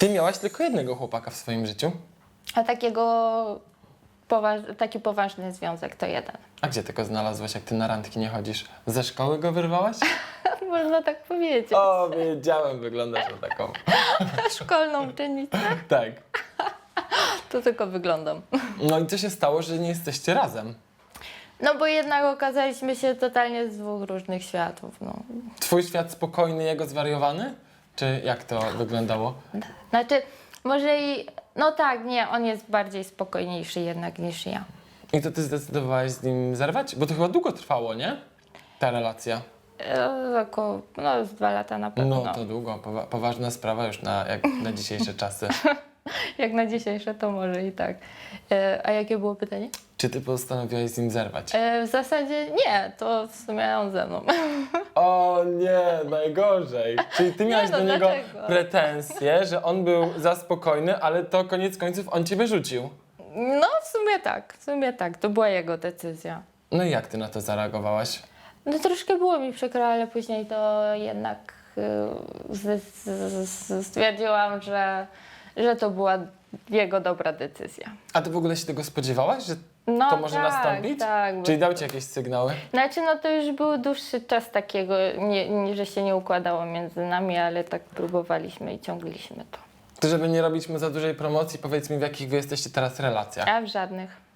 Ty miałaś tylko jednego chłopaka w swoim życiu? A takiego poważ, taki poważny związek to jeden. A gdzie tego znalazłaś, jak ty na randki nie chodzisz? Ze szkoły go wyrwałaś? Można tak powiedzieć. O, wiedziałem, wyglądasz na taką. Szkolną uczennicę? Tak. To tylko wyglądam. No i co się stało, że nie jesteście razem? No bo jednak okazaliśmy się totalnie z dwóch różnych światów. No. Twój świat spokojny, jego zwariowany? Czy jak to wyglądało? Znaczy, może i. No tak, nie, on jest bardziej spokojniejszy jednak niż ja. I to ty zdecydowałaś z nim zerwać? Bo to chyba długo trwało, nie? Ta relacja. E, Około, no, z dwa lata na pewno. No to długo, powa- poważna sprawa już na, jak na dzisiejsze czasy. Jak na dzisiejsze to może i tak. E, A jakie było pytanie? Czy ty postanowiłaś z nim zerwać? E, W zasadzie nie, to w sumie on ze mną. O nie, najgorzej. Czyli ty miałaś no, do niego dlaczego? pretensje, że on był za spokojny, ale to koniec końców on cię wyrzucił. No w sumie tak, w sumie tak, to była jego decyzja. No i jak ty na to zareagowałaś? No troszkę było mi przykro, ale później to jednak y, z, z, z, stwierdziłam, że, że to była jego dobra decyzja. A ty w ogóle się tego spodziewałaś, że No to może tak, nastąpić? Tak, Czyli dał ci jakieś sygnały? Znaczy, no to już był dłuższy czas takiego, nie, nie, że się nie układało między nami, ale tak próbowaliśmy i ciągliśmy to. To żeby nie robić mu za dużej promocji, powiedz mi w jakich wy jesteście teraz relacjach. A w żadnych.